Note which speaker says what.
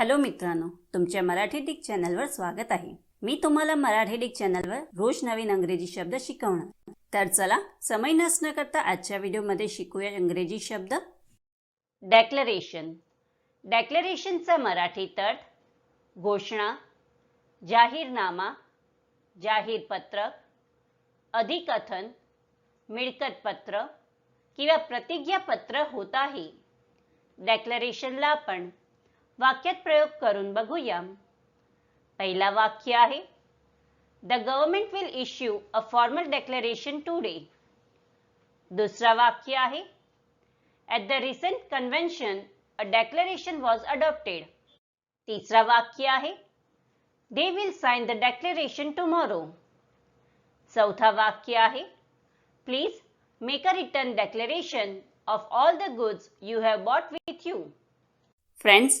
Speaker 1: Hello मित्रांनो तुमच्या Marathi Dick चॅनलवर स्वागत आहे. मी तुम्हाला मराठी डिक चॅनलवर रोज नवीन अंग्रेजी शब्द शिकवणार. तर चला समय नसणं करता आजच्या व्हिडिओमध्ये शिकूया इंग्रजी शब्द. डेक्लरेशन डेक्लरेशनचा मराठी तट घोषणा जाहीरनामा जाहीर पत्रक अधिकथन मिळकत पत्र किंवा प्रतिज्ञापत्र होत आहे. डेक्लरेशनला आपण वाक्यात प्रयोग करून बघूया. पहिला वाक्य आहे the government will issue a formal declaration today दुसरा वाक्य आहे at the recent convention a declaration was adopted तिसरा वाक्य आहे they will sign the declaration tomorrow चौथा वाक्य आहे please make a return declaration of all the goods you have bought with you friends